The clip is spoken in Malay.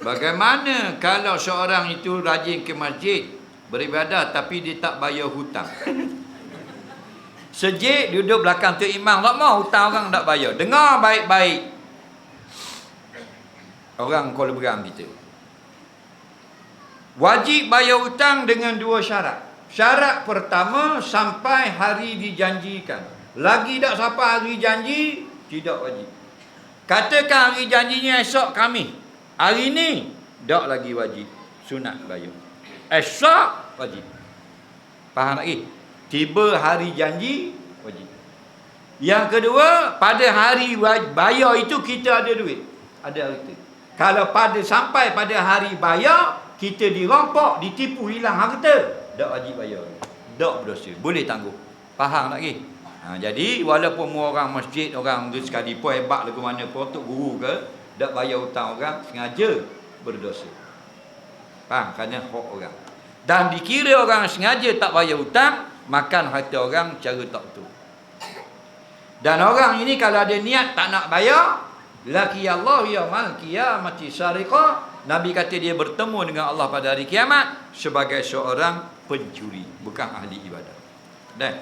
Bagaimana kalau seorang itu rajin ke masjid beribadah tapi dia tak bayar hutang? Sejik duduk belakang tu imam tak mau hutang orang tak bayar. Dengar baik-baik. Orang Kuala Berang kita. Wajib bayar hutang dengan dua syarat. Syarat pertama sampai hari dijanjikan. Lagi tak sampai hari janji, tidak wajib. Katakan hari janjinya esok kami. Hari ni tak lagi wajib. Sunat bayar. Esok wajib. Faham lagi? Tiba hari janji wajib. Yang kedua, pada hari bayar itu kita ada duit. Ada harta. Kalau pada sampai pada hari bayar, kita dirampok, ditipu, hilang harta, tak wajib bayar. Tak berdosa. Boleh tangguh. Faham lagi? Ha, jadi, walaupun orang masjid, orang tu sekali pun hebat lagu mana pun, untuk guru ke, tak bayar hutang orang, sengaja berdosa. Faham? Kerana hak orang. Dan dikira orang sengaja tak bayar hutang, makan harta orang cara tak betul. Dan orang ini kalau ada niat tak nak bayar, laki Allah yaumal qiyamati sariqa, Nabi kata dia bertemu dengan Allah pada hari kiamat sebagai seorang pencuri, bukan ahli ibadah. Dan